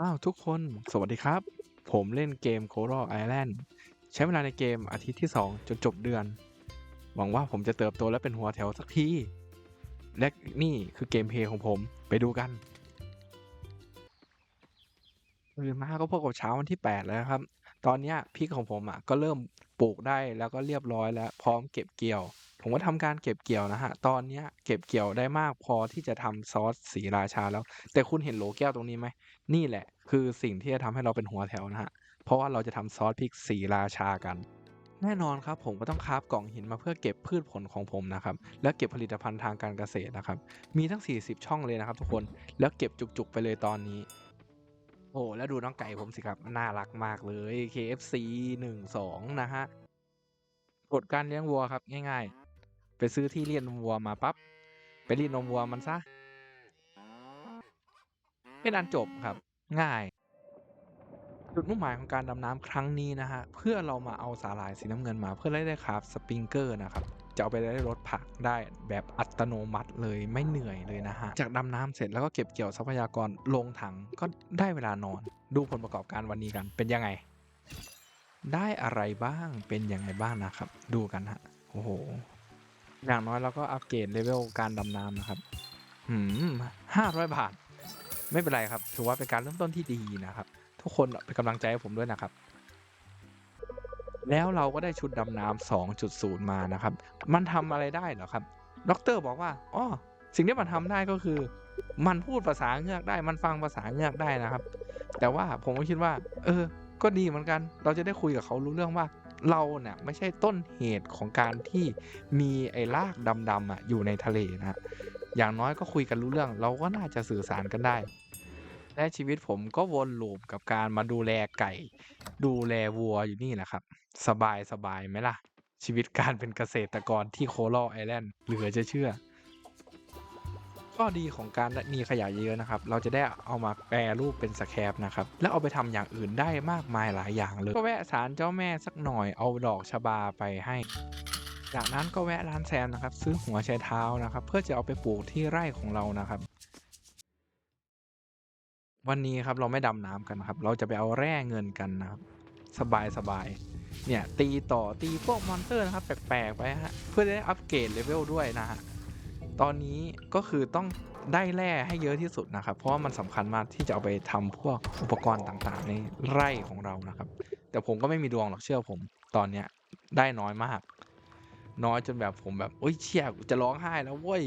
อ้าวทุกคนสวัสดีครับ ผมเล่นเกม Coral Island ใช้เวลาในเกมอาทิตย์ที่ 2 จนจบเดือน หวังว่าผมจะเติบโตและเป็นหัวแถวสักที และนี่คือเกมเพลย์ของผมไปดูกันตื่นมาก็พบกับเช้าวันที่ 8 แล้วครับ ตอนนี้พริกของผมอะก็เริ่มปลูกได้แล้วก็เรียบร้อยแล้ว พร้อมเก็บเกี่ยว ผมก็ทำการเก็บเกี่ยวนะฮะ ตอนเนี้ยเก็บเกี่ยวได้มากพอที่จะทำซอสสีราชาแล้ว แต่คุณเห็นโหลแก้วตรงนี้ไหม นี่แหละ คือสิ่งที่จะทำให้เราเป็นหัวแถวนะฮะ เพราะว่าเราจะทำซอสพริกสีราชากัน แน่นอนครับ ผมก็ต้องคาฟกล่องหินมาเพื่อเก็บพืชผลของผมนะครับ และเก็บผลิตภัณฑ์ทางการเกษตรนะครับ มีทั้ง 40 ช่องเลยนะครับ ทุกคน แล้วเก็บจุกๆไปเลยตอนนี้ โอ้แล้วดูน้องไก่ผมสิครับ น่ารักมากเลย KFC 1 2นะฮะกฎการเลี้ยงวัวครับง่าย ๆ ไปซื้อที่เลี้ยงนมวัวมาปั๊บไปเรีดนมวัวมันซะเป็นอันจบครับ ง่าย จุดมุ่งหมายของการดำน้ำครั้งนี้นะฮะ เพื่อเรามาเอาสาหร่ายสีน้ำเงินมาเพื่อได้คราฟสปริงเกอร์นะครับจะเอาไปได้รถผักได้แบบอัตโนมัติเลยไม่เหนื่อยเลยนะฮะ จากดำน้ำเสร็จแล้วก็เก็บเกี่ยวทรัพยากรลงถังก็ได้เวลานอน ดูผลประกอบการวันนี้กันเป็นยังไง ได้อะไรบ้างเป็นยังไงบ้างนะครับ ดูกันฮะโอ้โห อย่างน้อยเราก็อัปเกรดเลเวลการดำน้ำนะครับหืมห้าร้อยบาท ไม่เป็นไรครับ ถือว่าเป็นการเริ่มต้นที่ดีนะครับ ทุกคนเป็นกำลังใจให้ผมด้วยนะครับ แล้วเราก็ได้ชุดดำน้ำ2.0 มานะครับ มันทำอะไรได้เหรอครับด็อกเตอร์บอกว่าอ๋อสิ่งที่มันทำได้ก็คือ มันพูดภาษาเงือกได้ มันฟังภาษาเงือกได้นะครับ แต่ว่าผมก็คิดว่า เออ ก็ดีเหมือนกัน เราจะได้คุยกับเขารู้เรื่องว่า เราเนี่ยไม่ใช่ต้นเหตุของการที่มีไอ้รากดำๆอะอยู่ในทะเลนะฮะอย่างน้อยก็คุยกันรู้เรื่อง เราก็น่าจะสื่อสารกันได้ และชีวิตผมก็วนลูปกับการมาดูแลไก่ ดูแลวัวอยู่นี่แหละครับ สบายสบายไหมล่ะ ชีวิตการเป็นเกษตรกรที่โคลอไอแลนด์เหลือจะเชื่อ ข้อดีของการมีขยะเยอะนะครับ เราจะได้เอามาแปรรูปเป็นสแครปนะครับ แล้วเอาไปทำอย่างอื่นได้มากมายหลายอย่างเลย ก็แวะศาลเจ้าแม่สักหน่อย เอาดอกชบาไปให้ จากนั้นก็แวะร้านแซมนะครับ ซื้อหัวไชเท้านะครับ เพื่อจะเอาไปปลูกที่ไร่ของเรานะครับวันนี้ครับเราไม่ดำน้ำกันนะครับ เราจะไปเอาแร่เงินกันนะครับ สบายสบายเนี่ยตีต่อตีพวกมอนเตอร์นะครับ แปลกๆไปฮะเพื่อได้อัปเกรดเลเวลด้วยนะฮะ ตอนนี้ก็คือต้องได้แร่ให้เยอะที่สุดนะครับ เพราะว่ามันสำคัญมากที่จะเอาไปทำพวกอุปกรณ์ต่างๆ ในไร่ของเรานะครับ แต่ผมก็ไม่มีดวงหรอกเชื่อผม ตอนเนี้ยได้น้อยมาก น้อยจนแบบผมแบบโอ้ยเชี่ยจะร้องไห้แล้วเว้ย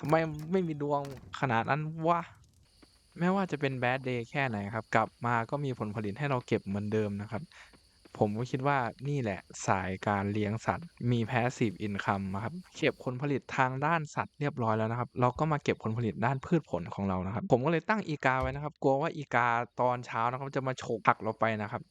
ทำไมไม่มีดวงขนาดนั้นวะแม้ว่าจะเป็นแบดเดย์แค่ไหนครับ กลับมาก็มีผลผลิตให้เราเก็บเหมือนเดิมนะครับ ผมก็คิดว่านี่แหละสายการเลี้ยงสัตว์ มี passive income ครับ เก็บผลผลิตทางด้านสัตว์เรียบร้อยแล้วนะครับ เราก็มาเก็บผลผลิตด้านพืชผลของเรานะครับ ผมก็เลยตั้งอีกาไว้นะครับ กลัวว่าอีกาตอนเช้านะครับจะมาฉกผักเราไปนะครับ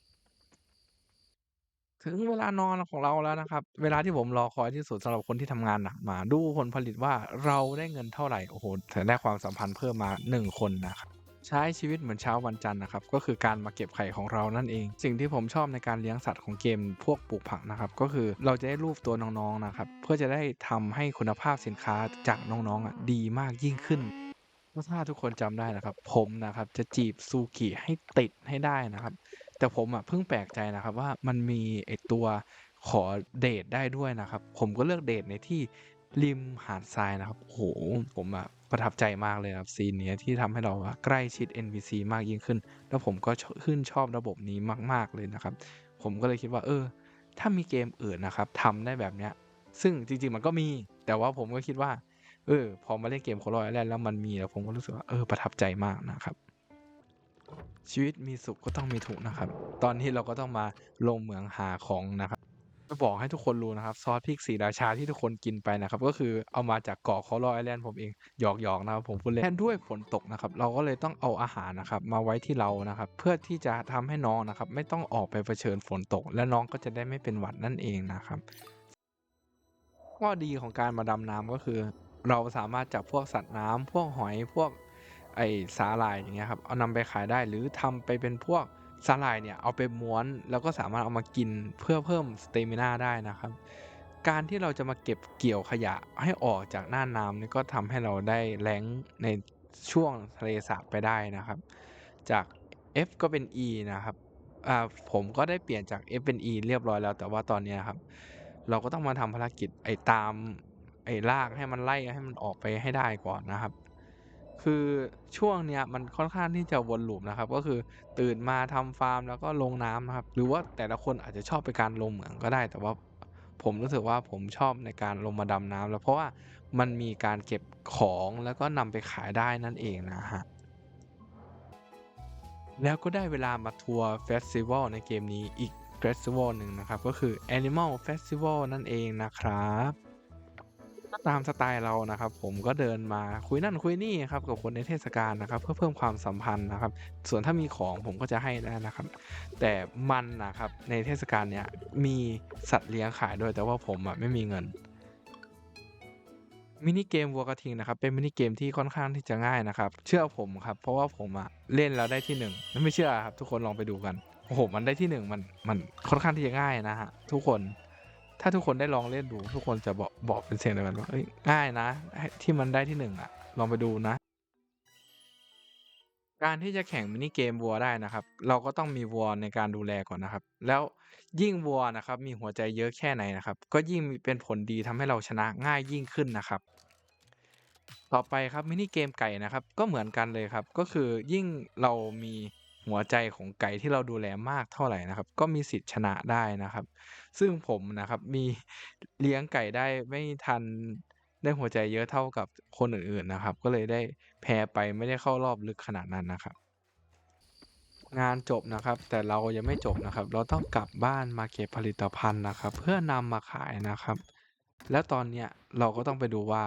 ถึงเวลานอนของเราแล้วนะครับ เวลาที่ผมรอคอยที่สุดสำหรับคนที่ทำงานหนักมา ดูผลผลิตว่าเราได้เงินเท่าไหร่โอ้โหถึงได้ความสัมพันธ์เพิ่มมา1คนนะครับ ใช้ชีวิตเหมือนเช้าวันจันทร์นะครับก็คือการมาเก็บไข่ของเรานั่นเอง สิ่งที่ผมชอบในการเลี้ยงสัตว์ของเกมพวกปลูกผักนะครับก็คือเราจะได้รูปตัวน้องๆนะครับเพื่อจะได้ทำให้คุณภาพสินค้าจากน้องๆอะดีมากยิ่งขึ้นถ้าทุกคนจำได้นะครับ ผมนะครับจะจีบซูกิให้ติดให้ได้นะครับ แต่ผมอะเพิ่งแปลกใจนะครับว่ามันมีไอตัวขอเดทได้ด้วยนะครับ ผมก็เลือกเดทในที่ ริมหาดทรายนะครับโอ้โหผมอะประทับใจมากเลยครับซีนนี้ที่ทำให้เราใกล้ชิด NPC มากยิ่งขึ้น แล้วผมก็ขึ้นชอบระบบนี้มาก ๆเลยนะครับ ผมก็เลยคิดว่า เออ ถ้ามีเกมอื่นนะครับทำได้แบบเนี้ย ซึ่งจริง ๆ มันก็มี แต่ว่าผมก็คิดว่า เออ พอมาเล่นเกมโคลอยแลนแล้วมันมีแล้วผมก็รู้สึกว่าเออประทับใจมากนะครับ ชีวิตมีสุขก็ต้องมีทุกนะครับ ตอนนี้เราก็ต้องมาลงเหมืองหาของนะครับ จะบอกให้ทุกคนรู้นะครับ ซอสพริกสีราชาที่ทุกคนกินไปนะครับ ก็คือเอามาจากเกาะคอรอไอแลนด์ผมเองหยอกๆนะครับผมพูดเล่นแทนด้วยฝนตกนะครับ เราก็เลยต้องเอาอาหารนะครับ มาไว้ที่เรานะครับ เพื่อที่จะทำให้น้องนะครับ ไม่ต้องออกไปเผชิญฝนตก และน้องก็จะได้ไม่เป็นหวัดนั่นเองนะครับข้อดีของการมาดำน้ำก็คือ เราสามารถจับพวกสัตว์น้ำพวกหอยพวกไอสาหร่ายอย่างเงี้ยครับเอานำไปขายได้หรือทำไปเป็นพวก สาหร่ายเนี่ยเอาไปม้วนแล้วก็สามารถเอามากินเพื่อเพิ่มสเตมินาได้นะครับ การที่เราจะมาเก็บเกี่ยวขยะให้ออกจากหน้าน้ำนี่ก็ทำให้เราได้แรงในช่วงทะเลสาบไปได้นะครับ จาก F ก็เป็น E นะครับผมก็ได้เปลี่ยนจาก F เป็น E เรียบร้อยแล้ว แต่ว่าตอนนี้ครับ เราก็ต้องมาทำภารกิจไอ้ตามไอ้รากให้มันไล่ให้มันออกไปให้ได้ก่อนนะครับ คือช่วงเนี้ยมันค่อนข้างที่จะวนลูปนะครับ ก็คือตื่นมาทำฟาร์มแล้วก็ลงน้ำนะครับ หรือว่าแต่ละคนอาจจะชอบไปการลงเหมืองก็ได้ แต่ว่าผมรู้สึกว่าผมชอบในการลงมาดำน้ำแล้วเพราะว่ามันมีการเก็บของแล้วก็นำไปขายได้นั่นเองนะฮะแล้วก็ได้เวลามาทัวร์เฟสติวัลในเกมนี้อีกเฟสติวัลหนึ่งนะครับ ก็คือ Animal Festival นั่นเองนะครับ ตามสไตล์เรานะครับ ผมก็เดินมาคุยนั่นคุยนี่ครับกับคนในเทศกาลนะครับ เพื่อเพิ่มความสัมพันธ์นะครับ ส่วนถ้ามีของผมก็จะให้ได้นะครับ แต่มันนะครับในเทศกาลเนี้ยมีสัตว์เลี้ยงขายด้วยแต่ว่าผมอะไม่มีเงินมินิเกมวัวกระทิงนะครับเป็นมินิเกมที่ค่อนข้างที่จะง่ายนะครับ เชื่อผมครับเพราะว่าผมอะเล่นแล้วได้ที่หนึ่งไม่เชื่อครับ ทุกคนลองไปดูกันโอ้โหมันได้ที่หนึ่งมันมันค่อนข้างที่จะง่ายนะฮะทุกคน ถ้าทุกคนได้ลองเล่นดู ทุกคนจะบอกบอกเป็นเสียงเดียวกันว่าเอ้ยง่ายนะ ที่มันได้ที่หนึ่งอะลองไปดูนะ การที่จะแข่งมินิเกมวัวได้นะครับ เราก็ต้องมีวัวในการดูแลก่อนนะครับ แล้วยิ่งวัวนะครับ มีหัวใจเยอะแค่ไหนนะครับ ก็ยิ่งเป็นผลดีทำให้เราชนะง่ายยิ่งขึ้นนะครับ ต่อไปครับมินิเกมไก่นะครับ ก็เหมือนกันเลยครับ ก็คือยิ่งเรามี หัวใจของไก่ที่เราดูแลมากเท่าไหร่นะครับ ก็มีสิทธิ์ชนะได้นะครับ ซึ่งผมนะครับมีเลี้ยงไก่ได้ไม่ทันได้หัวใจเยอะเท่ากับคนอื่นๆนะครับ ก็เลยได้แพ้ไปไม่ได้เข้ารอบลึกขนาดนั้นนะครับ งานจบนะครับ แต่เรายังไม่จบนะครับ เราต้องกลับบ้านมาเก็บผลิตภัณฑ์นะครับ เพื่อนำมาขายนะครับ แล้วตอนเนี้ยเราก็ต้องไปดูว่า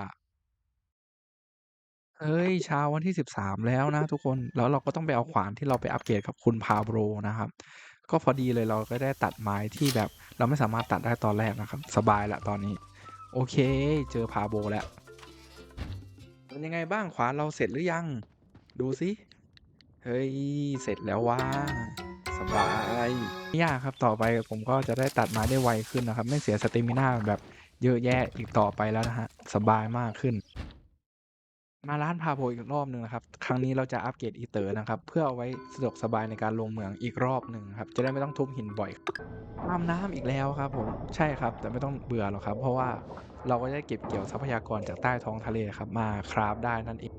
เฮ้ย เช้าวันที่ 13 แล้วนะทุกคน แล้วเราก็ต้องไปเอาขวานที่เราไปอัปเกรดกับคุณ Pablo นะครับ ก็พอดีเลยเราก็ได้ตัดไม้ที่แบบเราไม่สามารถตัดได้ตอนแรกนะครับ สบายละตอนนี้ โอเค เจอ Pablo แล้วเป็นยังไงบ้างขวานเราเสร็จหรือยัง ดูสิเฮ้ย เสร็จแล้วว่าสบายไม่ยากครับต่อไปผมก็จะได้ตัดไม้ได้ไวขึ้นนะครับ ไม่เสียสเตมินาแบบเยอะแยะอีกต่อไปแล้วนะฮะสบายมากขึ้น มาร้านพาโพอีกรอบหนึ่งนะครับ ครั้งนี้เราจะอัปเกรดอีเตอร์นะครับ เพื่อเอาไว้สะดวกสบายในการลงเมืองอีกรอบหนึ่งครับ จะได้ไม่ต้องทุบหินบ่อยตามน้ำอีกแล้วครับผม ใช่ครับ แต่ไม่ต้องเบื่อหรอกครับ เพราะว่าเราก็จะเก็บเกี่ยวทรัพยากรจากใต้ท้องทะเลครับ มาคราฟได้นั่นเอง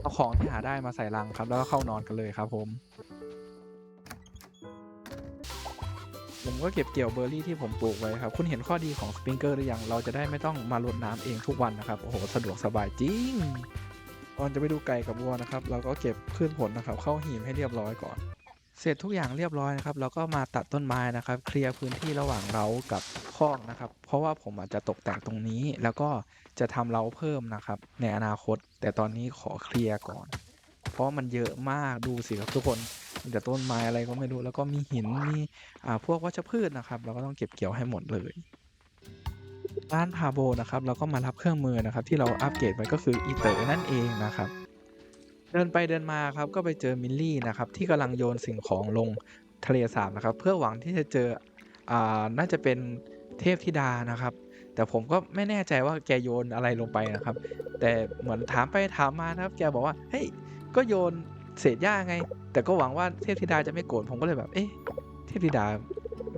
เอาของที่หาได้มาใส่ลังครับ แล้วก็เข้านอนกันเลยครับผมผมก็เก็บเกี่ยวเบอร์รี่ที่ผมปลูกไว้ครับ คุณเห็นข้อดีของสปริงเกอร์หรือยัง เราจะได้ไม่ต้องมารดน้ำเองทุกวันนะครับ โอ้โห สะดวกสบายจริง ก่อนจะไปดูไก่กับวัวนะครับ เราก็เก็บพืชผลนะครับ เข้าหีบให้เรียบร้อยก่อน เสร็จทุกอย่างเรียบร้อยนะครับ เราก็มาตัดต้นไม้นะครับ เคลียร์พื้นที่ระหว่างเรากับคอกนะครับ เพราะว่าผมอาจจะตกแต่งตรงนี้ แล้วก็จะทำเล้าเพิ่มนะครับ ในอนาคต แต่ตอนนี้ขอเคลียร์ก่อน เพราะมันเยอะมากดูสิครับทุกคนมีแต่ต้นไม้อะไรก็ไม่รู้ แล้วก็มีหินมีอ่าพวกวัชพืชนะครับ เราก็ต้องเก็บเกี่ยวให้หมดเลย ร้านพาโบนะครับเราก็มารับเครื่องมือนะครับ ที่เราอัปเกรดไว้ก็คืออีเตอร์นั่นเองนะครับ เดินไปเดินมาครับก็ไปเจอมิลลี่นะครับที่กำลังโยนสิ่งของลงทะเลสาบนะครับ เพื่อหวังที่จะเจออ่าน่าจะเป็นเทพธิดานะครับ แต่ผมก็ไม่แน่ใจว่าแกโยนอะไรลงไปนะครับ แต่เหมือนถามไปถามมานะครับ แกบอกว่าเฮ้ยก็โยนเศษหญ้าไง แต่ก็หวังว่าเทพธิดาจะไม่โกรธผมก็เลยแบบเอ๊ะเทพธิดา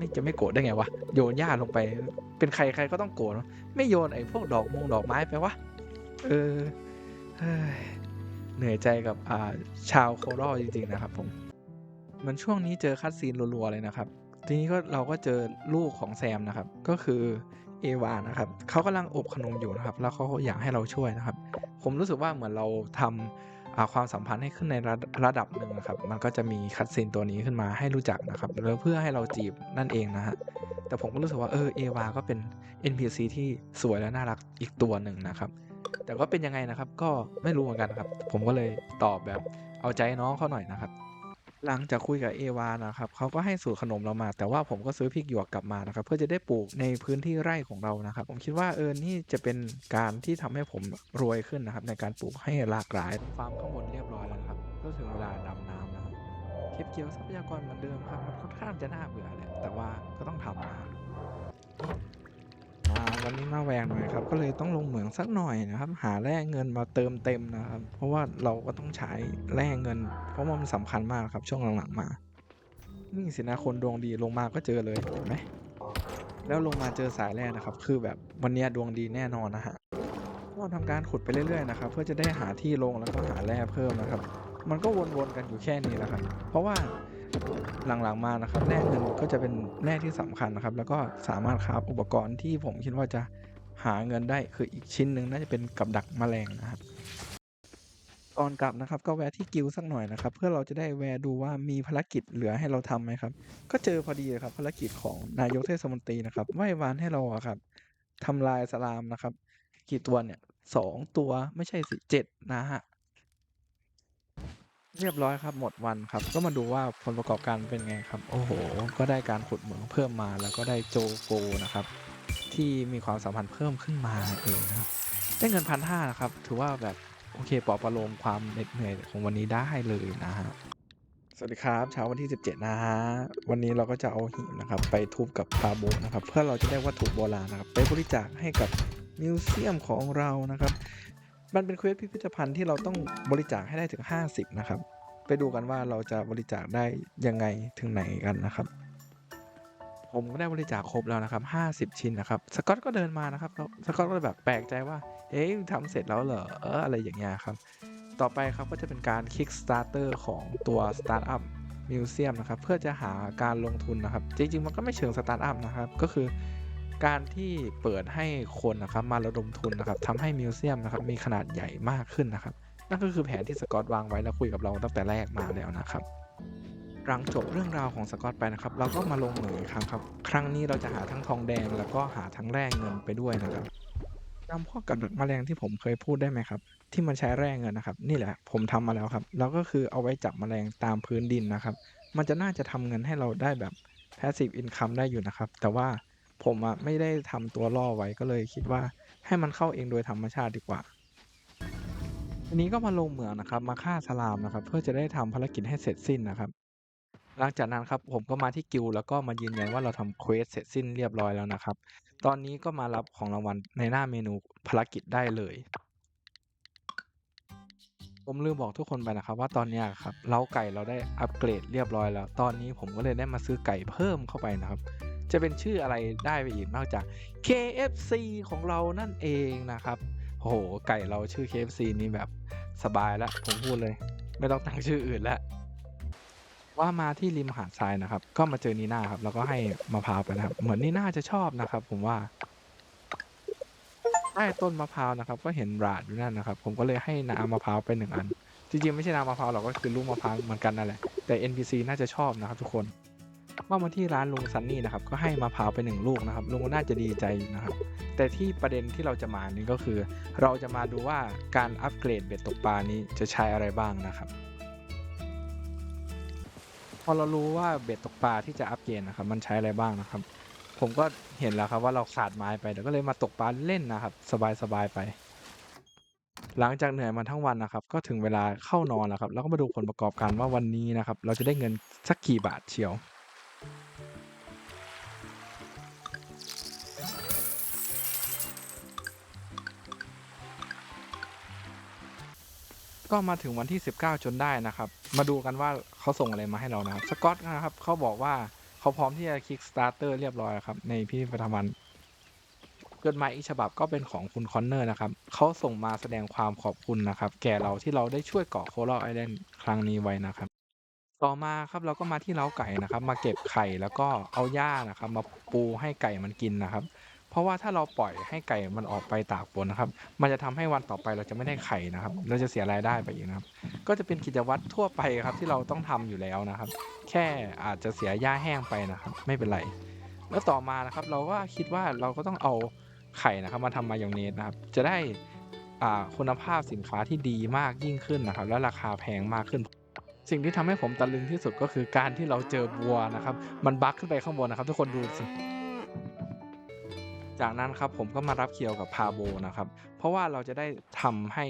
ไม่จะไม่โกรธได้ไงวะ โยนหญ้าลงไป เป็นใครใครก็ต้องโกรธไม่โยนไอ้พวกดอกมงดอกไม้ไปวะ เออเหนื่อยใจกับอ่าชาวโครอจริงๆนะครับผม มันช่วงนี้เจอคัดซีนรัวๆเลยนะครับ ทีนี้ก็เราก็เจอลูกของแซมนะครับ ก็คือเอวานะครับเขากำลังอบขนมอยู่นะครับ แล้วเขาอยากให้เราช่วยนะครับ ผมรู้สึกว่าเหมือนเราทำอ่า ความสัมพันธ์ให้ขึ้นในระระดับหนึ่งนะครับ มันก็จะมีคัดซีนตัวนี้ขึ้นมาให้รู้จักนะครับแล้วเพื่อให้เราจีบนั่นเองนะฮะแต่ผมก็รู้สึกว่าเออเอวาก็เป็น NPC ที่สวยและน่ารักอีกตัวหนึ่งนะครับ แต่ก็เป็นยังไงนะครับก็ไม่รู้เหมือนกันครับ ผมก็เลยตอบแบบเอาใจน้องเขาหน่อยนะครับ หลังจากคุยกับเอวานะครับเขาก็ให้สูตรขนมเรามา แต่ว่าผมก็ซื้อพริกหยวกกลับมานะครับ เพื่อจะได้ปลูกในพื้นที่ไร่ของเรานะครับ ผมคิดว่าเออนี่จะเป็นการที่ทำให้ผมรวยขึ้นนะครับ ในการปลูกให้หลากหลายฟาร์มข้างบนเรียบร้อยแล้วครับ ก็ถึงเวลาดำน้ำนะครับเก็บเกี่ยวทรัพยากรเหมือนเดิมครับมันค่อนข้างจะน่าเบื่อแหละแต่ว่าก็ต้องทำนะครับ มาวันนี้มาแหวงหน่อยครับ ก็เลยต้องลงเหมืองสักหน่อยนะครับ หาแร่เงินมาเติมเต็มนะครับ เพราะว่าเราก็ต้องใช้แร่เงิน เพราะว่ามันสำคัญมากครับช่วงหลังๆมา นี่สินะคนดวงดีลงมาก็เจอเลยเห็นไหมแล้วลงมาเจอสายแร่นะครับ คือแบบวันนี้ดวงดีแน่นอนนะฮะก็ทำการขุดไปเรื่อยๆนะครับ เพื่อจะได้หาที่ลงแล้วก็หาแร่เพิ่มนะครับ มันก็วนๆกันอยู่แค่นี้แหละครับ เพราะว่า หลังๆมานะครับแร่เงินก็จะเป็นแร่ที่สำคัญนะครับ แล้วก็สามารถคราฟอุปกรณ์ที่ผมคิดว่าจะหาเงินได้คืออีกชิ้นหนึ่งน่าจะเป็นกับดักแมลงนะครับก่อนกลับนะครับก็แวะที่กิลสักหน่อยนะครับ เพื่อเราจะได้แวะดูว่ามีภารกิจเหลือให้เราทำไหมครับ ก็เจอพอดีเลยครับภารกิจของนายกเทศมนตรีนะครับไหว้วานให้เราครับทำลายสลามนะครับ กี่ตัวเนี่ยสองตัวไม่ใช่สิเจ็ดนะฮะ เรียบร้อยครับหมดวันครับ ก็มาดูว่าผลประกอบการเป็นไงครับ โอ้โห ก็ได้การขุดเหมืองเพิ่มมาแล้วก็ได้โจโกนะครับ ที่มีความสัมพันธ์เพิ่มขึ้นมาเองนะครับได้เงินพันห้านะครับ ถือว่าแบบโอเคปลอบประโลมความเหน็ดเหนื่อยของวันนี้ได้เลยนะฮะสวัสดีครับเช้าวันที่ 17 นะฮะวันนี้เราก็จะเอาหินนะครับ ไปทุบกับพาโบนะครับ เพื่อเราจะได้วัตถุโบราณนะครับ ไปบริจาคให้กับมิวเซียมของเรานะครับ มันเป็นเควสพิพิธภัณฑ์ที่เราต้องบริจาคให้ได้ถึง 50 นะครับ ไปดูกันว่าเราจะบริจาคได้ยังไงถึงไหนกันนะครับ ผมก็ได้บริจาคครบแล้วนะครับ 50 ชิ้นนะครับ สกอตก็เดินมานะครับสกอตก็เลยแบบแปลกใจว่า เอ๊ะทำเสร็จแล้วเหรอเอออะไรอย่างเงี้ยครับ ต่อไปครับก็จะเป็นการ Kickstarter ของตัว Startup Museum นะครับ เพื่อจะหาการลงทุนนะครับ จริง ๆ มันก็ไม่เชิง Startup นะครับ ก็คือ การที่เปิดให้คนนะครับมาระดมทุนนะครับทำให้มิวเซียมนะครับมีขนาดใหญ่มากขึ้นนะครับ นั่นก็คือแผนที่สกอตวางไว้แล้วคุยกับเราตั้งแต่แรกมาแล้วนะครับหลังจบเรื่องราวของสกอตไปนะครับ เราก็มาลงเหมืองครั้งครับ ครั้งนี้เราจะหาทั้งทองแดงแล้วก็หาทั้งแร่เงินไปด้วยนะครับจำพวกกับดักแมลงที่ผมเคยพูดได้ไหมครับ ที่มันใช้แร่เงินนะครับ นี่แหละผมทำมาแล้วครับแล้วก็คือเอาไว้จับแมลงตามพื้นดินนะครับ มันจะน่าจะทำเงินให้เราได้แบบ passive income ได้อยู่นะครับ แต่ว่า ผมอะไม่ได้ทำตัวล่อไว้ก็เลยคิดว่าให้มันเข้าเองโดยธรรมชาติดีกว่าทีนี้ก็มาลงเหมืองนะครับมาฆ่าสลามนะครับ เพื่อจะได้ทำภารกิจให้เสร็จสิ้นนะครับ หลังจากนั้นครับผมก็มาที่กิลแล้วก็มายืนยันว่าเราทำเควสเสร็จสิ้นเรียบร้อยแล้วนะครับ ตอนนี้ก็มารับของรางวัลในหน้าเมนูภารกิจได้เลยผมลืมบอกทุกคนไปนะครับว่าตอนนี้ครับเล้าไก่เราได้อัปเกรดเรียบร้อยแล้ว ตอนนี้ผมก็เลยได้มาซื้อไก่เพิ่มเข้าไปนะครับ จะเป็นชื่ออะไรได้ไปอีกนอกจาก KFC ของเรานั่นเองนะครับโอ้โหไก่เราชื่อ KFC นี้แบบสบายแล้วผมพูดเลย ไม่ต้องตั้งชื่ออื่นแล้วว่ามาที่ริมหาดทรายนะครับ ก็มาเจอนีน่าครับ แล้วก็ให้มะพร้าวไปนะครับ เหมือนนีน่าจะชอบนะครับ ผมว่าใต้ต้นมะพร้าวนะครับ ก็เห็นราดอยู่นั่นนะครับ ผมก็เลยให้น้ำมะพร้าวไปหนึ่งอัน จริงๆไม่ใช่น้ำมะพร้าวหรอกก็คือลูกมะพร้าวเหมือนกันนั่นแหละแต่ NPC น่าจะชอบนะครับทุกคน ว่ามาที่ร้านลุงซันนี่นะครับก็ให้มะพร้าวไปหนึ่งลูกนะครับลุงก็น่าจะดีใจนะครับ แต่ที่ประเด็นที่เราจะมานี่ก็คือ เราจะมาดูว่าการอัปเกรดเบ็ดตกปลานี้จะใช้อะไรบ้างนะครับ พอเรารู้ว่าเบ็ดตกปลาที่จะอัปเกรดนะครับ มันใช้อะไรบ้างนะครับ ผมก็เห็นแล้วครับว่าเราขาดไม้ไปเดี๋ยวก็เลยมาตกปลาเล่นนะครับ สบายๆไปหลังจากเหนื่อยมาทั้งวันนะครับ ก็ถึงเวลาเข้านอนแล้วครับ แล้วก็มาดูผลประกอบการว่าวันนี้นะครับ เราจะได้เงินสักกี่บาทเชียว ก็มาถึงวันที่ 19 จนได้นะครับ มาดูกันว่าเขาส่งอะไรมาให้เรานะครับ สกอตนะครับเขาบอกว่าเขาพร้อมที่จะ Kickstarter เรียบร้อยครับ ในพิพิธภัณฑ์จดหมายอีกฉบับก็เป็นของคุณคอนเนอร์นะครับเขาส่งมาแสดงความขอบคุณนะครับ แก่เราที่เราได้ช่วยเกาะโคลอไอแลนด์ครั้งนี้ไว้นะครับ ต่อมาครับเราก็มาที่เล้าไก่นะครับ มาเก็บไข่แล้วก็เอาหญ้านะครับ มาปูให้ไก่มันกินนะครับ เพราะว่าถ้าเราปล่อยให้ไก่มันออกไปตากฝนนะครับ มันจะทำให้วันต่อไปเราจะไม่ได้ไข่นะครับ เราจะเสียรายได้ไปอีกนะครับ ก็จะเป็นกิจวัตรทั่วไปครับที่เราต้องทำอยู่แล้วนะครับ แค่อาจจะเสียหญ้าแห้งไปนะครับ ไม่เป็นไร แล้วต่อมานะครับ เราก็คิดว่าเราก็ต้องเอาไข่นะครับ มาทำมายองเนสนะครับ จะได้อ่าคุณภาพสินค้าที่ดีมากยิ่งขึ้นนะครับ และราคาแพงมากขึ้น สิ่งที่ทำให้ผมตะลึงที่สุดก็คือการที่เราเจอบัวนะครับ มันบักขึ้นไปข้างบนนะครับ ทุกคนดูสิ จากนั้นครับผมก็มารับเคียวกับพาโบนะครับ เพราะว่าเราจะได้ทำให้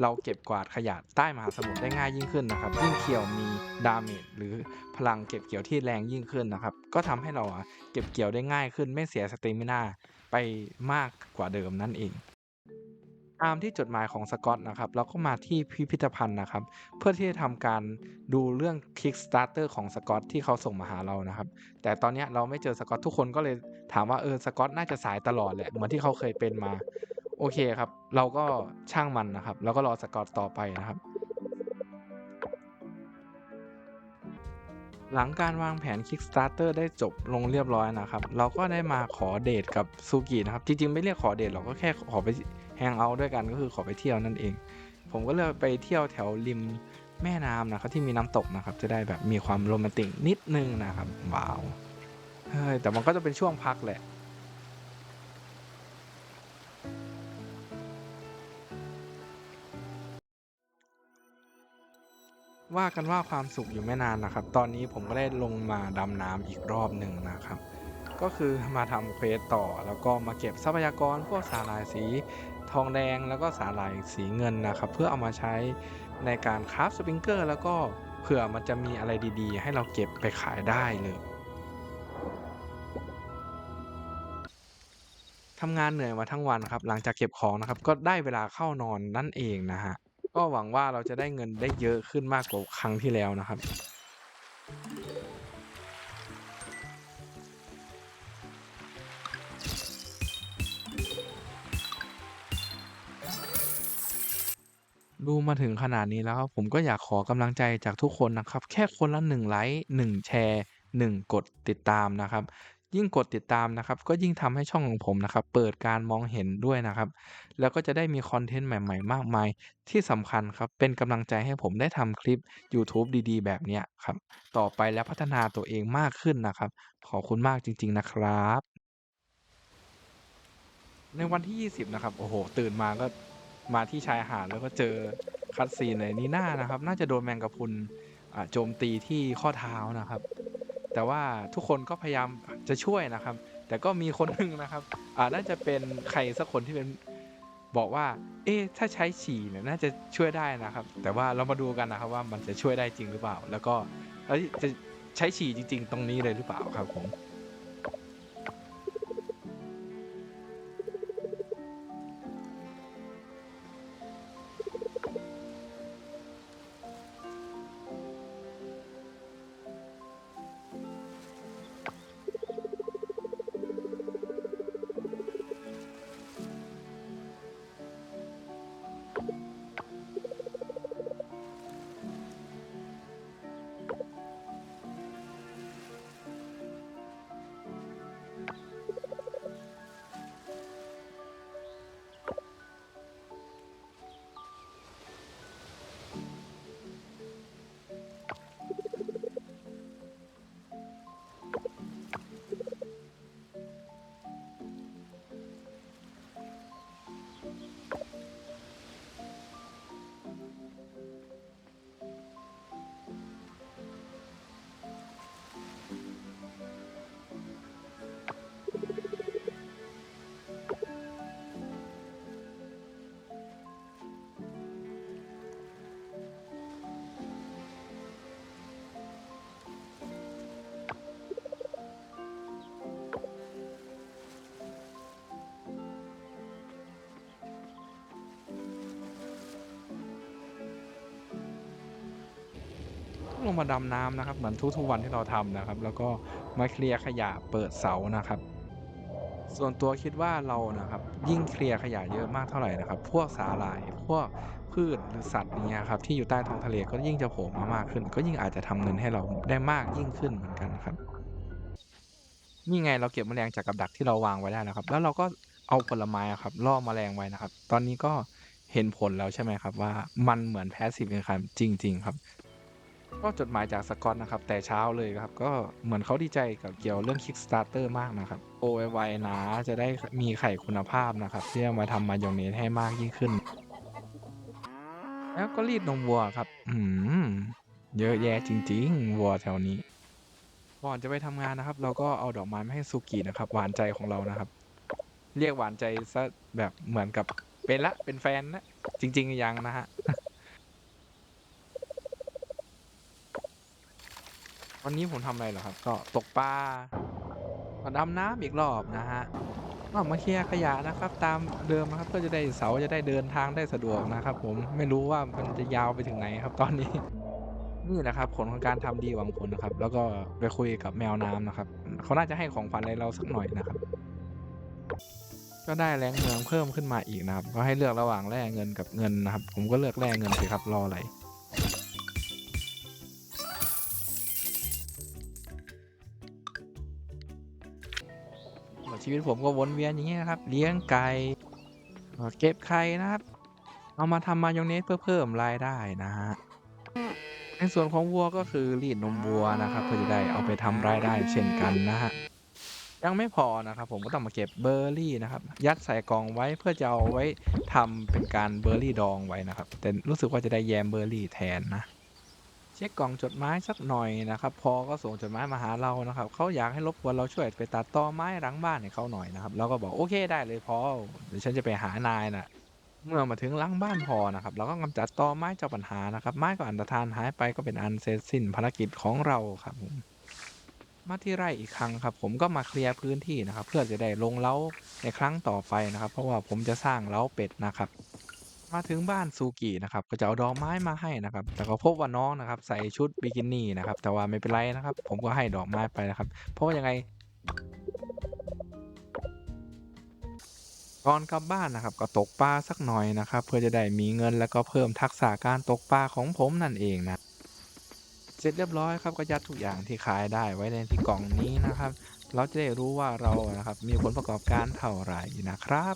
เราเก็บกวาดขยะใต้มหาสมุทรได้ง่ายยิ่งขึ้นนะครับยิ่งเคียวมีดาเมจหรือพลังเก็บเกี่ยวที่แรงยิ่งขึ้นนะครับ ก็ทำให้เราเก็บเกี่ยวได้ง่ายขึ้น ไม่เสียสเตมินาไปมากกว่าเดิมนั่นเอง ตามที่จดหมายของสกอตนะครับ เราก็มาที่พิพิธภัณฑ์นะครับ เพื่อที่จะทำการดูเรื่อง Kickstarter ของสกอตที่เขาส่งมาหาเรานะครับ แต่ตอนนี้เราไม่เจอสกอตทุกคนก็เลยถามว่าเออสกอตน่าจะสายตลอดแหละ เหมือนที่เขาเคยเป็นมา โอเคครับ เราก็ช่างมันนะครับ แล้วก็รอสกอตต่อไปนะครับ หลังการวางแผน Kickstarter ได้จบลงเรียบร้อยนะครับ เราก็ได้มาขอเดทกับซูกินะครับ จริงๆ ไม่เรียกขอเดทหรอกก็แค่ขอไป แฮงเอาท์ด้วยกันก็คือขอไปเที่ยวนั่นเอง ผมก็เลยไปเที่ยวแถวริมแม่น้ำนะครับที่มีน้ำตกนะครับ จะได้แบบมีความโรแมนติกนิดนึงนะครับ ว้าวเฮ้ยแต่มันก็จะเป็นช่วงพักแหละว่ากันว่าความสุขอยู่ไม่นานนะครับ ตอนนี้ผมก็ได้ลงมาดำน้ำอีกรอบหนึ่งนะครับ ก็คือมาทำเควสต่อแล้วก็มาเก็บทรัพยากรพวกสาหร่ายสี ทองแดงแล้วก็สาหร่ายสีเงินนะครับ เพื่อเอามาใช้ในการคราฟสปริงเกอร์ แล้วก็เผื่อมันจะมีอะไรดีๆ ให้เราเก็บไปขายได้เลยทำงานเหนื่อยมาทั้งวันครับ หลังจากเก็บของนะครับ ก็ได้เวลาเข้านอนนั่นเองนะฮะ ก็หวังว่าเราจะได้เงินได้เยอะขึ้นมากกว่าครั้งที่แล้วนะครับ ดูมาถึงขนาดนี้แล้วครับ ผมก็อยากขอกำลังใจจากทุกคนนะครับ แค่คนละ 1 ไลค์ 1 แชร์ 1 กดติดตามนะครับ ยิ่งกดติดตามนะครับ ก็ยิ่งทำให้ช่องของผมนะครับ เปิดการมองเห็นด้วยนะครับ แล้วก็จะได้มีคอนเทนต์ใหม่ ๆ มากมาย ที่สำคัญครับ เป็นกำลังใจให้ผมได้ทำคลิปยูทูบดีๆ แบบเนี้ยครับ ต่อไปและพัฒนาตัวเองมากขึ้นนะครับ ขอบคุณมากจริง ๆ นะครับ ในวันที่ 20 นะครับ โอ้โฮตื่นมาก็ มาที่ชายหาดแล้วก็เจอคัตซีนเลยนีน่านะครับ น่าจะโดนแมงกะพรุนโจมตีที่ข้อเท้านะครับ แต่ว่าทุกคนก็พยายามจะช่วยนะครับ แต่ก็มีคนหนึ่งนะครับอ่าน่าจะเป็นใครสักคนที่เป็นบอกว่า เอ๊ะถ้าใช้ฉี่เนี่ยน่าจะช่วยได้นะครับ แต่ว่าเรามาดูกันนะครับว่ามันจะช่วยได้จริงหรือเปล่า แล้วก็จะใช้ฉี่จริง ๆ ตรงนี้เลยหรือเปล่าครับผม งมาดำน้ำนะครับ เหมือนทุกๆวันที่เราทำนะครับ แล้วก็มาเคลียร์ขยะเปิดเสานะครับ ส่วนตัวคิดว่าเรานะครับ ยิ่งเคลียร์ขยะเยอะมากเท่าไหร่นะครับ พวกสาหร่ายพวกพืชหรือสัตว์เงี้ยครับที่อยู่ใต้ท้องทะเลก็ยิ่งจะโผล่มามากขึ้น ก็ยิ่งอาจจะทำเงินให้เราได้มากยิ่งขึ้นเหมือนกันครับนี่ไงเราเก็บแมลงจากกับดักที่เราวางไว้ได้แล้วครับ แล้วเราก็เอาผลไม้อะครับล่อแมลงไว้นะครับ ตอนนี้ก็เห็นผลแล้วใช่ไหมครับ ว่ามันเหมือน Passive Income จริง ๆ ครับ ก็จดหมายจากสกอตนะครับ แต่เช้าเลยครับ ก็เหมือนเขาดีใจกับเกี่ยวเรื่อง Kickstarter มากนะครับโตไวๆนะจะได้มีไข่คุณภาพนะครับที่จะมาทำมายองเนสให้มากยิ่งขึ้น แล้วก็รีดนมวัวครับ อื้อฮือเยอะแยะจริง ๆ วัวแถวนี้ ก่อนจะไปทำงานนะครับ เราก็เอาดอกไม้มาให้ซูกินะครับ หวานใจของเรานะครับ เรียกหวานใจซะแบบเหมือนกับเป็นละเป็นแฟนนะจริง ๆ ยังนะฮะ วันนี้ผมทำอะไรเหรอครับ ก็ตกปลาก็ดำน้ำอีกรอบนะฮะก็มาเคลียร์ขยะนะครับ ตามเดิมนะครับเพื่อจะได้เสาจะได้เดินทางได้สะดวกนะครับ ผมไม่รู้ว่ามันจะยาวไปถึงไหนครับ ตอนนี้ นี่แหละครับผลของการทำดีหวังผลนะครับ แล้วก็ไปคุยกับแมวน้ำนะครับเขาน่าจะให้ของขวัญอะไรเราสักหน่อยนะครับ ก็ได้แรงเมืองเพิ่มขึ้นมาอีกนะครับก็ให้เลือกระหว่างแร่เงินกับเงินนะครับ ผมก็เลือกแร่เงินสิครับรออะไร ชีวิตผมก็วนเวียนอย่างนี้นะครับ เลี้ยงไก่เก็บไข่นะครับ เอามาทำมายองเนสเพื่อเพิ่มรายได้นะฮะในส่วนของวัวก็คือรีดนมวัวนะครับเพื่อจะได้เอาไปทำรายได้เช่นกันนะฮะยังไม่พอนะครับผมก็ต้องมาเก็บเบอร์รี่นะครับ ยัดใส่กล่องไว้เพื่อจะเอาไว้ทำเป็นการเบอร์รี่ดองไว้นะครับ แต่รู้สึกว่าจะได้แยมเบอร์รี่แทนนะ ช็คกล่องจดหมายสักหน่อยนะครับ พอก็ส่งจดหมายมาหาเรานะครับเขาอยากให้รบกวนเราช่วยไปตัดตอไม้หลังบ้านให้เขาหน่อยนะครับเราก็บอกโอเคได้เลยพอเดี๋ยวฉันจะไปหานายนะเมื่อมาถึงหลังบ้านพอนะครับเราก็กำจัดตอไม้เจ้าปัญหานะครับ ไม้ก็อันตรธานหายไปก็เป็นอันเสร็จสิ้นภารกิจของเราครับผมมาที่ไร่อีกครั้งครับ ผมก็มาเคลียร์พื้นที่นะครับ เพื่อจะได้ลงเล้าในครั้งต่อไปนะครับ เพราะว่าผมจะสร้างเล้าเป็ดนะครับ มาถึงบ้านซูกินะครับก็จะเอาดอกไม้มาให้นะครับ แต่ก็พบว่าน้องนะครับ ใส่ชุดบิกินี่นะครับ แต่ว่าไม่เป็นไรนะครับ ผมก็ให้ดอกไม้ไปนะครับ เพราะว่ายังไงก่อนกลับบ้านนะครับก็ตกปลาสักหน่อยนะครับ เพื่อจะได้มีเงินแล้วก็เพิ่มทักษะการตกปลาของผมนั่นเองนะเสร็จเรียบร้อยครับก็ยัดทุกอย่างที่ขายได้ไว้ในที่กล่องนี้นะครับ เราจะได้รู้ว่าเรานะครับมีผลประกอบการเท่าไหร่นะครับ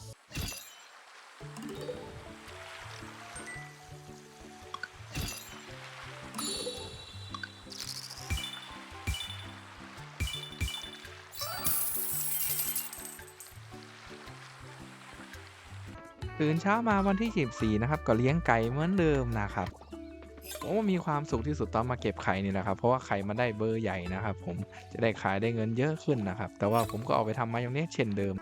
ตื่นเช้ามาวันที่14นะครับ ก็เลี้ยงไก่เหมือนเดิมนะครับผมว่ามีความสุขที่สุดตอนมาเก็บไข่นี่แหละครับ เพราะว่าไข่มันได้เบอร์ใหญ่นะครับผมจะได้ขายได้เงินเยอะขึ้นนะครับ แต่ว่าผมก็เอาไปทำมายองเนสเช่นเดิม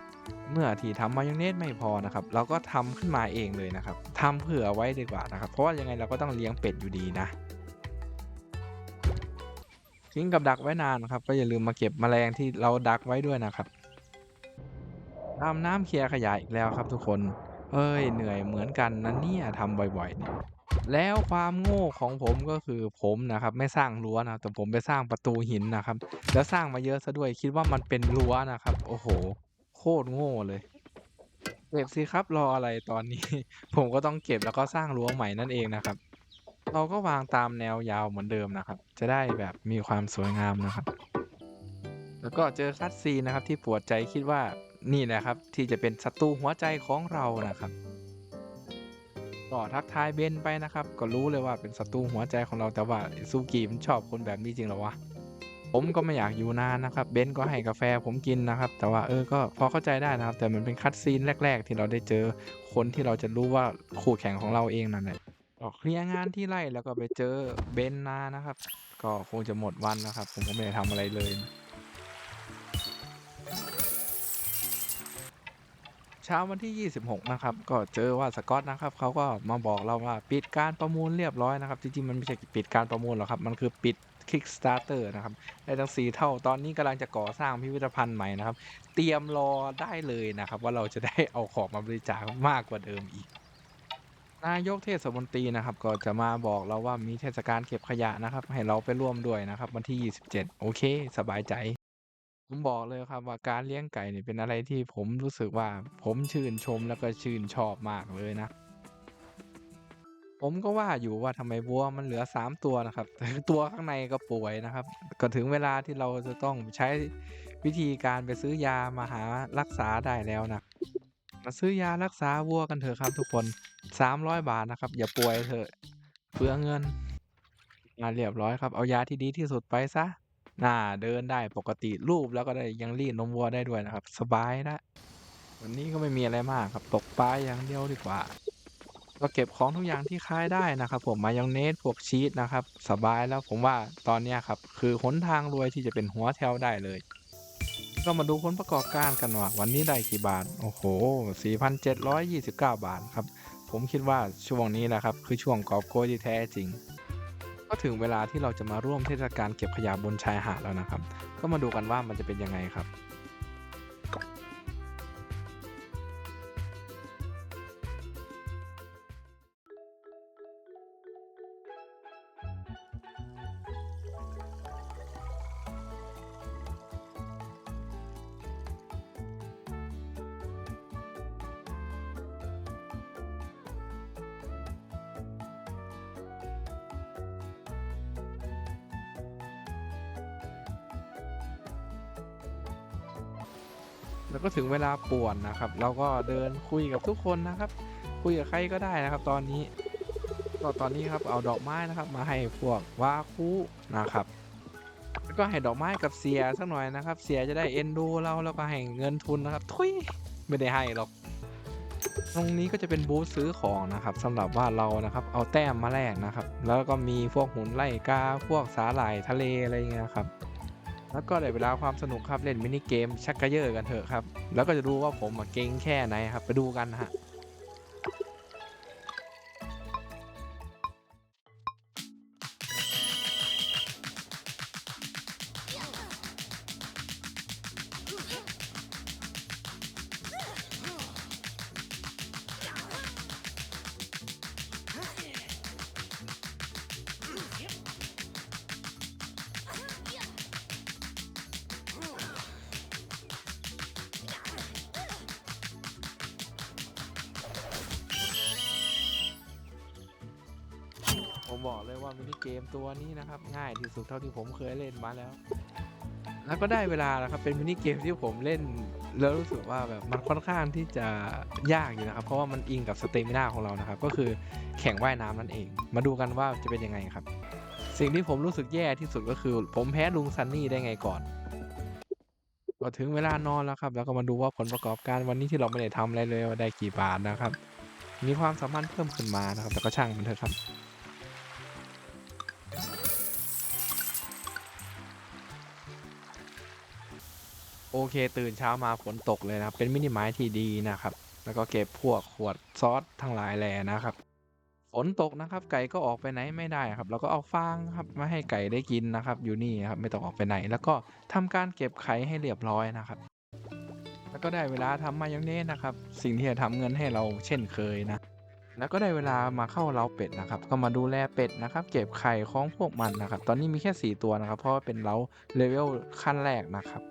เมื่อที่ทำมายองเนสไม่พอนะครับ เราก็ทำขึ้นมาเองเลยนะครับทำเผื่อไว้ดีกว่านะครับ เพราะว่ายังไงเราก็ต้องเลี้ยงเป็ดอยู่ดีนะทิ้งกับดักไว้นานนะครับ ก็อย่าลืมมาเก็บแมลงที่เราดักไว้ด้วยนะครับทำน้ำเคลียร์ขยะอีกแล้วครับทุกคน เอ้ย เหนื่อยเหมือนกันนะเนี่ยทำบ่อยๆเนี่ยแล้วความโง่ของผมก็คือผมนะครับไม่สร้างรั้วนะแต่ผมไปสร้างประตูหินนะครับ แล้วสร้างมาเยอะซะด้วยคิดว่ามันเป็นรั้วนะครับ โอ้โห โคตรโง่เลยเก็บสิครับรออะไรตอนนี้ ผมก็ต้องเก็บแล้วก็สร้างรั้วใหม่นั่นเองนะครับ เราก็วางตามแนวยาวเหมือนเดิมนะครับ จะได้แบบมีความสวยงามนะครับ แล้วก็เจอคัตซีนะครับที่ปวดใจคิดว่า นี่แหละครับที่จะเป็นศัตรูหัวใจของเรานะครับก็ทักทายเบนไปนะครับ ก็รู้เลยว่าเป็นศัตรูหัวใจของเราแต่ว่าซูกิมันชอบคนแบบนี้จริงเหรอวะผมก็ไม่อยากอยู่นานนะครับเบนก็ให้กาแฟผมกินนะครับ แต่ว่าเออก็พอเข้าใจได้นะครับ แต่มันเป็นคัตซีนแรก ๆ ที่เราได้เจอคนที่เราจะรู้ว่าคู่แข่งของเราเองนั่นแหละก็เคลียร์งานที่ไร่แล้วก็ไปเจอเบนนานะครับ ก็คงจะหมดวันนะครับ ผมก็ไม่ได้ทำอะไรเลย เช้าวันที่ 26 นะครับ ก็เจอว่าสกอตนะครับเขาก็มาบอกเราว่าปิดการประมูลเรียบร้อยนะครับ จริงๆ มันไม่ใช่ปิดการประมูลหรอกครับ มันคือปิด Kickstarter นะครับได้ทั้งสีเท่า ตอนนี้กำลังจะก่อสร้างพิพิธภัณฑ์ใหม่นะครับ เตรียมรอได้เลยนะครับ ว่าเราจะได้เอาของมาบริจาคมากกว่าเดิมอีก นายกเทศมนตรีนะครับ ก็จะมาบอกเราว่ามีเทศกาลเก็บขยะนะครับ ให้เราไปร่วมด้วยนะครับ วันที่ 27 โอเค สบายใจ ผมบอกเลยครับว่าการเลี้ยงไก่เนี่ยเป็นอะไรที่ผมรู้สึกว่าผมชื่นชมแล้วก็ชื่นชอบมากเลยนะ ผมก็ว่าอยู่ว่าทำไมวัวมันเหลือ3ตัวนะครับ แต่ตัวข้างในก็ป่วยนะครับ ก็ถึงเวลาที่เราจะต้องใช้วิธีการไปซื้อยามาหารักษาได้แล้วนะ มาซื้อยารักษาวัวกันเถอะครับทุกคน300บาทนะครับ อย่าป่วยเถอะเปลืองเงินมาเรียบร้อยครับเอายาที่ดีที่สุดไปซะ น่าเดินได้ปกติรูปแล้วก็ได้ยังรีดนมวัวได้ด้วยนะครับ สบายนะวันนี้ก็ไม่มีอะไรมากครับ ตกปลาอย่างเดียวดีกว่า ก็เก็บของทุกอย่างที่ขายได้นะครับ ผมมายองเนสพวกชีสนะครับ สบายแล้วผมว่าตอนนี้ครับ คือหนทางรวยที่จะเป็นหัวแถวได้เลย ก็มาดูผลประกอบการกันว่า วันนี้ได้กี่บาท โอ้โห 4,729 บาทครับ ผมคิดว่าช่วงนี้นะครับ คือช่วงกอบโกยที่แท้จริง ก็ถึงเวลาที่เราจะมาร่วมเทศกาลเก็บขยะบนชายหาดแล้วนะครับ ก็มาดูกันว่ามันจะเป็นยังไงครับ ถึงเวลาป่วนนะครับ เราก็เดินคุยกับทุกคนนะครับ คุยกับใครก็ได้นะครับ ตอนนี้ ก็ตอนนี้ครับเอาดอกไม้นะครับ มาให้พวกวาคุนะครับแล้วก็ให้ดอกไม้กับเสียสักหน่อยนะครับ เสียจะได้เอ็นดูเราแล้วก็ให้เงินทุนนะครับ ทุยไม่ได้ให้หรอก ตรงนี้ก็จะเป็นบูธซื้อของนะครับสำหรับว่าเรานะครับ เอาแต้มมาแลกนะครับ แล้วก็มีพวกหุ่นไล่กาพวกสาหร่ายทะเลอะไรเงี้ยครับ แล้วก็ได้เวลาความสนุกครับเล่นมินิเกมชักกระเยอะกันเถอะครับ แล้วก็จะดูว่าผมเก่งแค่ไหนครับไปดูกันฮะ ยเล่นมาแล้ว แล้วก็ได้เวลาแล้วครับ เป็นมินิเกมที่ผมเล่น แล้วรู้สึกว่าแบบมันค่อนข้างที่จะยากอยู่นะครับ เพราะว่ามันอิงกับสเตมินาของเรานะครับ ก็คือแข่งว่ายน้ำนั่นเอง มาดูกันว่าจะเป็นยังไงครับ สิ่งที่ผมรู้สึกแย่ที่สุดก็คือ ผมแพ้ลุงซันนี่ได้ไงก่อนก็ถึงเวลานอนแล้วครับ แล้วก็มาดูว่าผลประกอบการวันนี้ที่เราไม่ได้ทำอะไรเลยว่าได้กี่บาทนะครับ มีความสามารถเพิ่มขึ้นมานะครับ แต่ก็ช่างมันเถอะครับ เคตื่นเช้ามาฝนตกเลยนะครับ เป็นมินิไม้ที่ดีนะครับ แล้วก็เก็บพวกขวดซอสทั้งหลายแหล่นะครับฝนตกนะครับ ไก่ก็ออกไปไหนไม่ได้ครับเราก็เอาฟางครับมาให้ไก่ได้กินนะครับ อยู่นี่ครับไม่ต้องออกไปไหน แล้วก็ทำการเก็บไข่ให้เรียบร้อยนะครับ แล้วก็ได้เวลาทำมายองเนสนะครับ สิ่งที่จะทำเงินให้เราเช่นเคยนะ แล้วก็ได้เวลามาเข้าเล้าเป็ดนะครับ ก็มาดูแลเป็ดนะครับ เก็บไข่ของพวกมันนะครับ ตอนนี้มีแค่ 4 ตัวนะครับ เพราะว่าเป็นเล้าเลเวลขั้นแรกนะครับ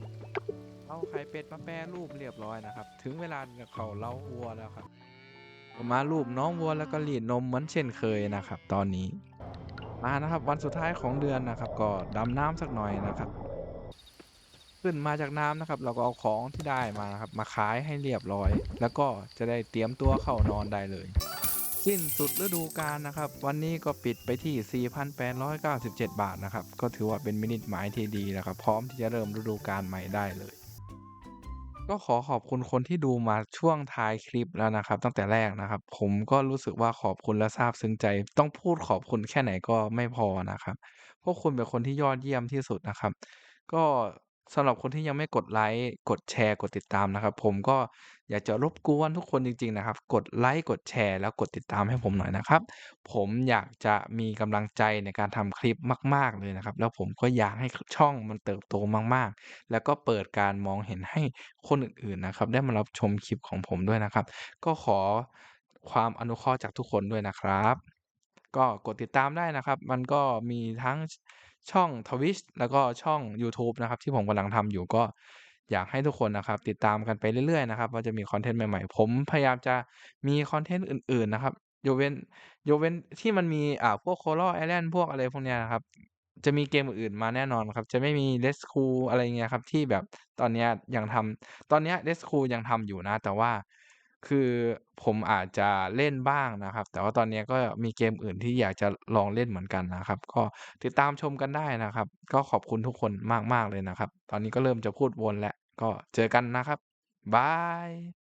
ไข่เป็ดมาแปรรูปเรียบร้อยนะครับ ถึงเวลาเขาเล้าวัวแล้วครับก็มารูปน้องวัวแล้วก็รีดนมเหมือนเช่นเคยนะครับ ตอนนี้มานะครับวันสุดท้ายของเดือนนะครับ ก็ดำน้ำสักหน่อยนะครับ ขึ้นมาจากน้ำนะครับ เราก็เอาของที่ได้มานะครับ มาขายให้เรียบร้อย แล้วก็จะได้เตรียมตัวเข้านอนได้เลยสิ้นสุดฤดูกาลนะครับ วันนี้ก็ปิดไปที่ 4,897 บาทนะครับ ก็ถือว่าเป็นมินิทหมายที่ดีนะครับ พร้อมที่จะเริ่มฤดูกาลใหม่ได้เลย ก็ขอขอบคุณคนที่ดูมาช่วงท้ายคลิปแล้วนะครับ ตั้งแต่แรกนะครับ ผมก็รู้สึกว่าขอบคุณและซาบซึ้งใจ ต้องพูดขอบคุณแค่ไหนก็ไม่พอนะครับ พวกคุณเป็นคนที่ยอดเยี่ยมที่สุดนะครับ ก็ สำหรับคนที่ยังไม่กดไลค์ กดแชร์ กดติดตามนะครับ ผมก็อยากจะรบกวนทุกคนจริง ๆ นะครับ กดไลค์ กดแชร์ แล้วกดติดตามให้ผมหน่อยนะครับ ผมอยากจะมีกำลังใจในการทำคลิปมาก ๆ เลยนะครับ แล้วผมก็อยากให้ช่องมันเติบโตมากๆ แล้วก็เปิดการมองเห็นให้คนอื่นๆนะครับ ได้มารับชมคลิปของผมด้วยนะครับ ก็ขอความอนุเคราะห์จากทุกคนด้วยนะครับ ก็กดติดตามได้นะครับ มันก็มีทั้ง ช่อง Twitch แล้วก็ช่องยูทูบนะครับ ที่ผมกำลังทำอยู่ก็อยากให้ทุกคนนะครับ ติดตามกันไปเรื่อยๆนะครับว่าจะมีคอนเทนต์ใหม่ๆ ผมพยายามจะมีคอนเทนต์อื่นๆนะครับยกเว้นยกเว้นที่มันมีอ่าพวก Coral Island พวกอะไรพวกเนี้ยนะครับ จะมีเกมอื่นๆมาแน่นอนครับ จะไม่มี Red School อะไรเงี้ยครับ ที่แบบตอนเนี้ยยังทำตอนเนี้ย Red School ยังทำอยู่นะ แต่ว่า คือผมอาจจะเล่นบ้างนะครับ แต่ว่าตอนเนี้ยก็มีเกมอื่นที่อยากจะลองเล่นเหมือนกันนะครับ ก็ติดตามชมกันได้นะครับ ก็ขอบคุณทุกคนมาก ๆ เลยนะครับ ตอนนี้ก็เริ่มจะพูดวนแล้ว ก็เจอกันนะครับ บาย